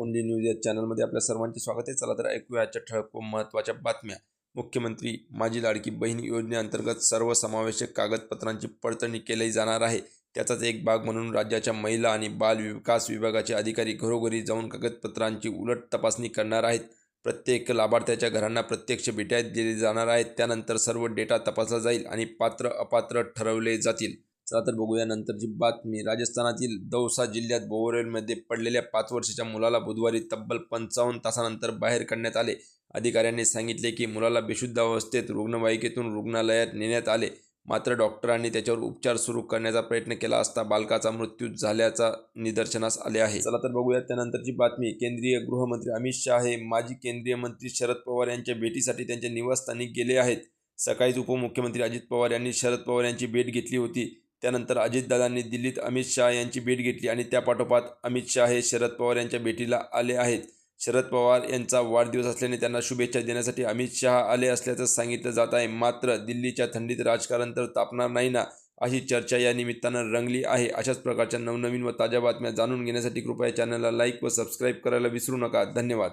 Only news या चॅनलमध्ये आपल्या सर्वांचे स्वागत आहे. चला तर ऐकूया आजच्या ठळक व महत्त्वाच्या बातम्या. मुख्यमंत्री माझी लाडकी बहीण योजनेअंतर्गत सर्वसमावेशक कागदपत्रांची पडताळणी केली जाणार आहे. त्याचाच एक भाग म्हणून राज्याच्या महिला आणि बाल विकास विभागाचे अधिकारी घरोघरी जाऊन कागदपत्रांची उलट तपासणी करणार आहेत. प्रत्येक लाभार्थ्याच्या घरांना प्रत्यक्ष भेटायत दिली जाणार आहेत. त्यानंतर सर्व डेटा तपासला जाईल आणि पात्र अपात्र ठरवले जातील. चला तर बघूया नंतरची बातमी. राजस्थानातील दौसा जिल्ह्यात बोवरेलमध्ये पडलेल्या पाच वर्षाच्या मुलाला बुधवारी तब्बल पंचावन्न तासानंतर बाहेर काढण्यात आले. अधिकाऱ्यांनी सांगितले की मुलाला बेशुद्ध अवस्थेत रुग्णवाहिकेतून रुग्णालयात नेण्यात आले. मात्र डॉक्टरांनी त्याच्यावर उपचार सुरू करण्याचा प्रयत्न केला असता बालकाचा मृत्यू झाल्याचा निदर्शनास आले आहे. चला तर बघूया त्यानंतरची बातमी. केंद्रीय गृहमंत्री अमित शाह हे माजी केंद्रीय मंत्री शरद पवार यांच्या भेटीसाठी त्यांच्या निवासस्थानी गेले आहेत. सकाळीच उपमुख्यमंत्री अजित पवार यांनी शरद पवार यांची भेट घेतली होती. त्यानंतर अजितदादांनी दिल्लीत अमित शहा यांची भेट घेतली आणि त्यापाठोपाठ अमित शहा हे शरद पवार यांच्या भेटीला आले आहेत. शरद पवार यांचा वाढदिवस असल्याने त्यांना शुभेच्छा देण्यासाठी अमित शहा आले असल्याचं सांगितलं जात आहे. मात्र दिल्लीच्या थंडीत राजकारण तर तापणार नाही ना अशी चर्चा या निमित्तानं रंगली आहे. अशाच प्रकारच्या नवनवीन व ताज्या बातम्या जाणून घेण्यासाठी कृपया चॅनलला लाईक व सबस्क्राईब करायला विसरू नका. धन्यवाद.